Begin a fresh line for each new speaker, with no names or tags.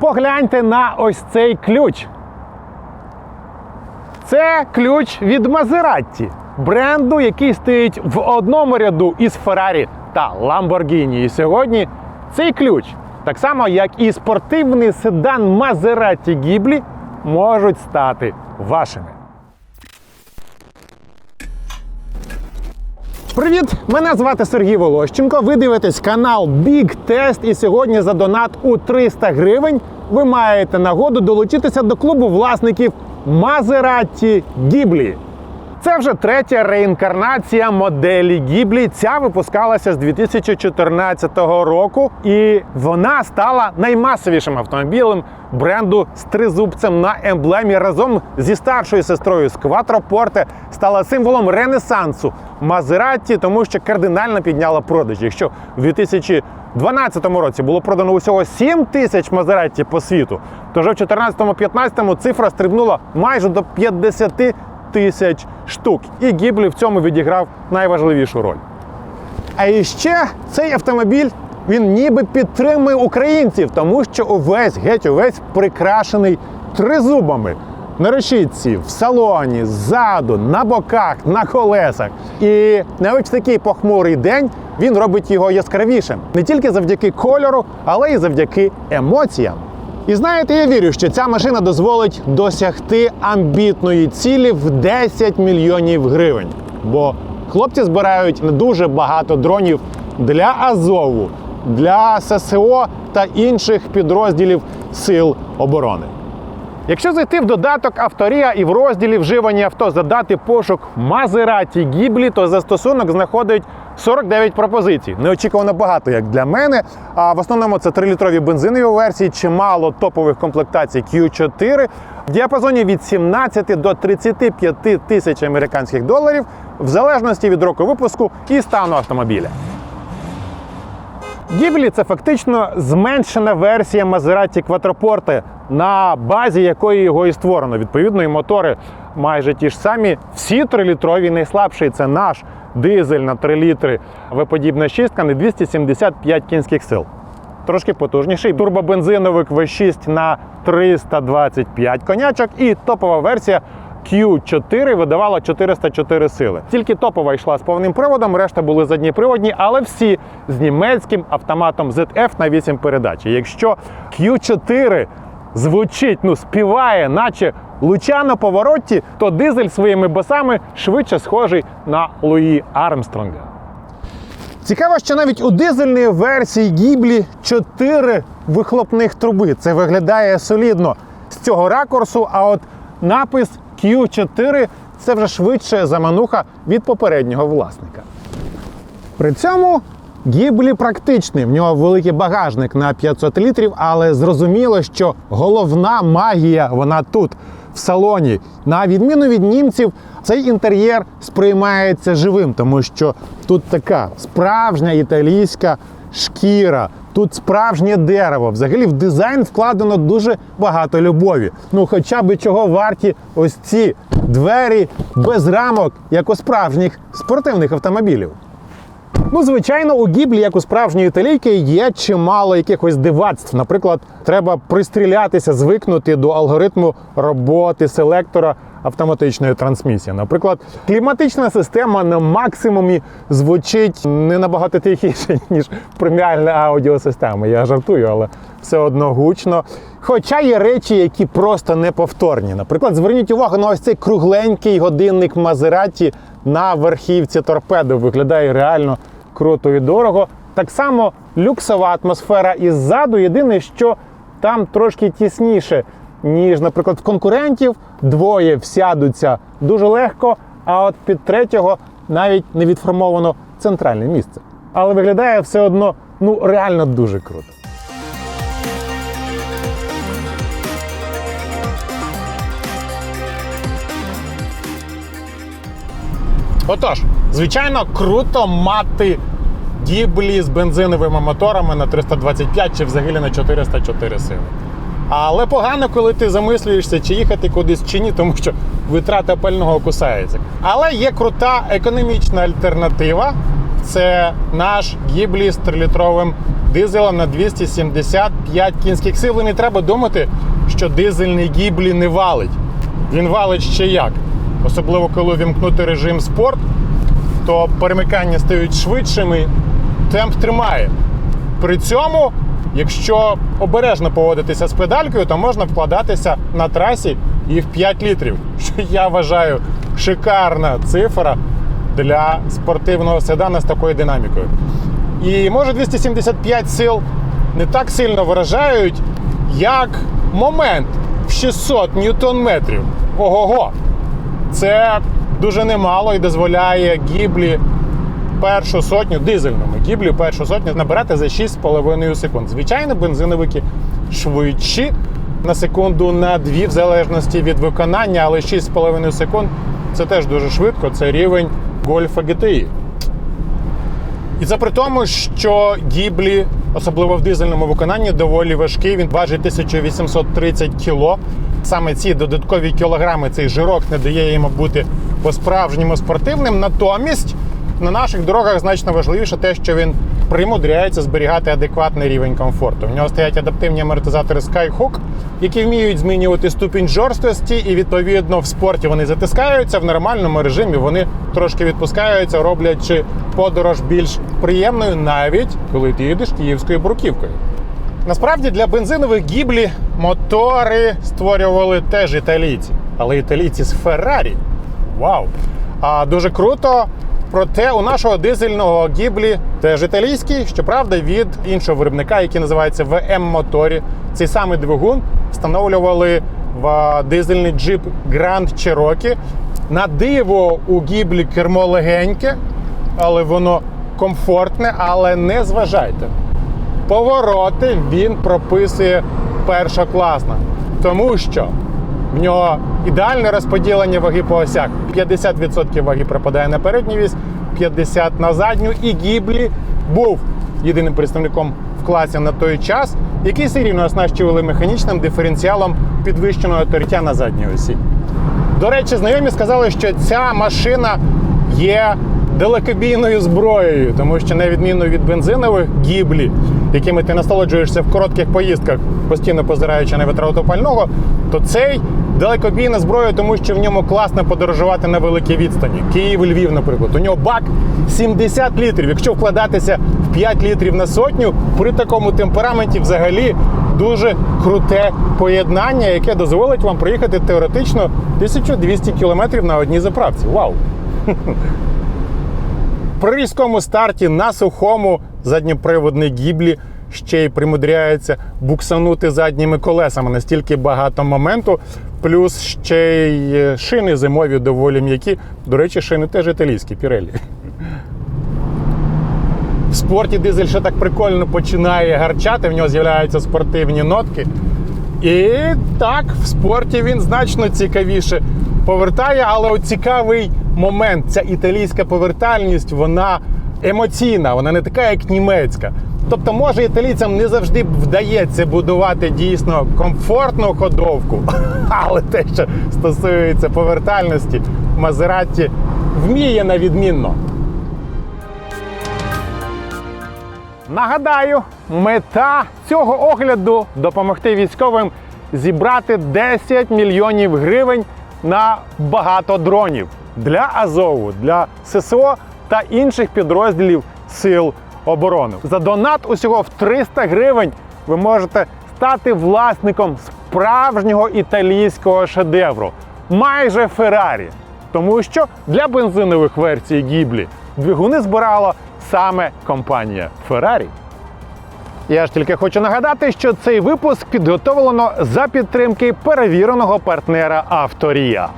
Погляньте на ось цей ключ. Це ключ від Мазератті, бренду, який стоїть в одному ряду із Ferrari та Lamborghini. І сьогодні цей ключ, так само як і спортивний седан Мазератті Гіблі, можуть стати вашими. Привіт! Мене звати Сергій Волощенко. Ви дивитесь канал Big Test. І сьогодні за донат у 300 гривень ви маєте нагоду долучитися до клубу власників Мазераті Ghibli. Це вже третя реінкарнація моделі Ghibli. Ця випускалася з 2014 року, і вона стала наймасовішим автомобілем бренду з тризубцем на емблемі разом зі старшою сестрою з Quattroporte стала символом ренесансу Maserati, тому що кардинально підняла продажі. Якщо в 2012 році було продано усього 7 тисяч Maserati по світу, то вже в 2014-2015 цифра стрибнула майже до 50 тисяч штук. І Гіблі в цьому відіграв найважливішу роль. А іще цей автомобіль він ніби підтримує українців, тому що увесь геть увесь прикрашений тризубами. На решітці, в салоні, ззаду, на боках, на колесах. І навіть в такий похмурий день він робить його яскравішим не тільки завдяки кольору, але й завдяки емоціям. І знаєте, я вірю, що ця машина дозволить досягти амбітної цілі в 10 мільйонів гривень. Бо хлопці збирають не дуже багато дронів для Азову, для ССО та інших підрозділів Сил оборони. Якщо зайти в додаток Авторія і в розділі вживані авто задати пошук Maserati Ghibli, то застосунок знаходить 49 пропозицій. Неочікувано багато, як для мене. А в основному це 3-літрові бензинові версії, чимало топових комплектацій Q4 в діапазоні від 17 до 35 тисяч американських доларів, в залежності від року випуску і стану автомобіля. Гіблі це фактично зменшена версія Maserati Quattroporte, на базі якої його і створено. Відповідно, і мотори майже ті ж самі. Всі трилітрові найслабший це наш дизель на 3 літри V-подібна на 275 кінських сил. Трошки потужніший. Турбобензиновик V6 на 325 конячок і топова версія Q4 видавала 404 сили. Тільки топова йшла з повним приводом, решта були задніприводні, але всі з німецьким автоматом ZF на 8 передач. Якщо Q4 звучить, ну співає, наче луча на повороті, то дизель своїми басами швидше схожий на Луї Армстронга. Цікаво, що навіть у дизельній версії Гіблі 4 вихлопних труби. Це виглядає солідно з цього ракурсу, а от напис Q4 це вже швидше замануха від попереднього власника. При цьому Гіблі практичний, в нього великий багажник на 500 літрів, але зрозуміло, що головна магія вона тут, в салоні. На відміну від німців, цей інтер'єр сприймається живим, тому що тут така справжня італійська шкіра. Тут справжнє дерево. Взагалі в дизайн вкладено дуже багато любові. Ну, хоча б чого варті ось ці двері без рамок, як у справжніх спортивних автомобілів. Ну, звичайно, у гіблі, як у справжньої італійки, є чимало якихось дивацтв. Наприклад, треба пристрілятися, звикнути до алгоритму роботи селектора автоматичної трансмісії. Наприклад, кліматична система на максимумі звучить не набагато тихіше, ніж преміальна аудіосистема. Я жартую, але все одно гучно. Хоча є речі, які просто неповторні. Наприклад, зверніть увагу на ось цей кругленький годинник Мазераті на верхівці торпеди. Виглядає реально круто і дорого. Так само люксова атмосфера іззаду. Єдине, що там трошки тісніше, ніж, наприклад, в конкурентів. Двоє всядуться дуже легко, а от під третього навіть не відформовано центральне місце. Але виглядає все одно ну реально дуже круто. Отож, звичайно, круто мати діблі з бензиновими моторами на 325 чи взагалі на 404 сили. Але погано, коли ти замислюєшся, чи їхати кудись чи ні, тому що витрата пального кусається. Але є крута економічна альтернатива Це наш гіблі з 3-літровим дизелем на 275 кінських сил. І не треба думати, що дизельний гіблі не валить. Він валить ще як. Особливо коли вімкнути режим спорт, то перемикання стають швидшими, темп тримає. При цьому, якщо обережно поводитися з педалькою, то можна вкладатися на трасі і в 5 літрів, що я вважаю шикарна цифра для спортивного седана з такою динамікою. І може 275 сил не так сильно вражають, як момент в 600 ньютон-метрів. Ого-го! Це дуже немало і дозволяє гіблі першу сотню дизельному гіблі першу сотню набирати за 6,5 секунд. Звичайно, бензиновики швидші на секунду на 2, в залежності від виконання, але 6,5 секунд це теж дуже швидко. Це рівень гольфа GTI. І це при тому, що гіблі, особливо в дизельному виконанні, доволі важкий. Він важить 1830 кг. Саме ці додаткові кілограми, цей жирок не дає йому бути по-справжньому спортивним. Натомість на наших дорогах значно важливіше те, що він примудряється зберігати адекватний рівень комфорту. В нього стоять адаптивні амортизатори Skyhook, які вміють змінювати ступінь жорсткості, і відповідно в спорті вони затискаються в нормальному режимі. Вони трошки відпускаються, роблячи подорож більш приємною, навіть коли ти їдеш київською бруківкою. Насправді для бензинових гіблі мотори створювали теж італійці, але італійці з Феррарі. Вау! А дуже круто. Проте у нашого дизельного гіблі теж італійський, щоправда, від іншого виробника, який називається VM моторі. Цей самий двигун встановлювали в дизельний джип Grand Cherokee. На диво у гіблі кермо легеньке, але воно комфортне, але не зважайте повороти він прописує першокласно, тому що в нього ідеальне розподілення ваги по осях. 50% ваги припадає на передній вісь, 50% на задню. І Гіблі був єдиним представником в класі на той час, який все рівно оснащували механічним диференціалом підвищеного тертя на задній осі. До речі, знайомі сказали, що ця машина є далекобійною зброєю, тому що на відміну від бензинових гіблі, якими ти насолоджуєшся в коротких поїздках, постійно позираючи на витрату пального, то цей далекобійна зброя, тому що в ньому класно подорожувати на великій відстані. Київ, Львів, наприклад. У нього бак 70 літрів. Якщо вкладатися в 5 літрів на сотню, при такому темпераменті взагалі дуже круте поєднання, яке дозволить вам проїхати теоретично 1200 кілометрів на одній заправці. Вау! При різкому старті на сухому задньоприводний гіблі ще й примудряється буксанути задніми колесами. Настільки багато моменту, плюс ще й шини зимові доволі м'які. До речі, шини теж італійські пірелі. В спорті дизель ще так прикольно починає гарчати, в нього з'являються спортивні нотки. І так, в спорті він значно цікавіше повертає, але цікавий момент, ця італійська повертальність, вона емоційна, вона не така, як німецька. Тобто, може, італійцям не завжди вдається будувати дійсно комфортну ходовку, але те, що стосується повертальності, Мазератті вміє на відмінно. Нагадаю, мета цього огляду допомогти військовим зібрати 10 мільйонів гривень на багато дронів для Азову, для ССО та інших підрозділів сил оборони. За донат усього в 300 гривень ви можете стати власником справжнього італійського шедевру, майже Феррарі. Тому що для бензинових версій гіблі двигуни збирала саме компанія Ferrari. Я ж тільки хочу нагадати, що цей випуск підготовлено за підтримки перевіреного партнера Авторія.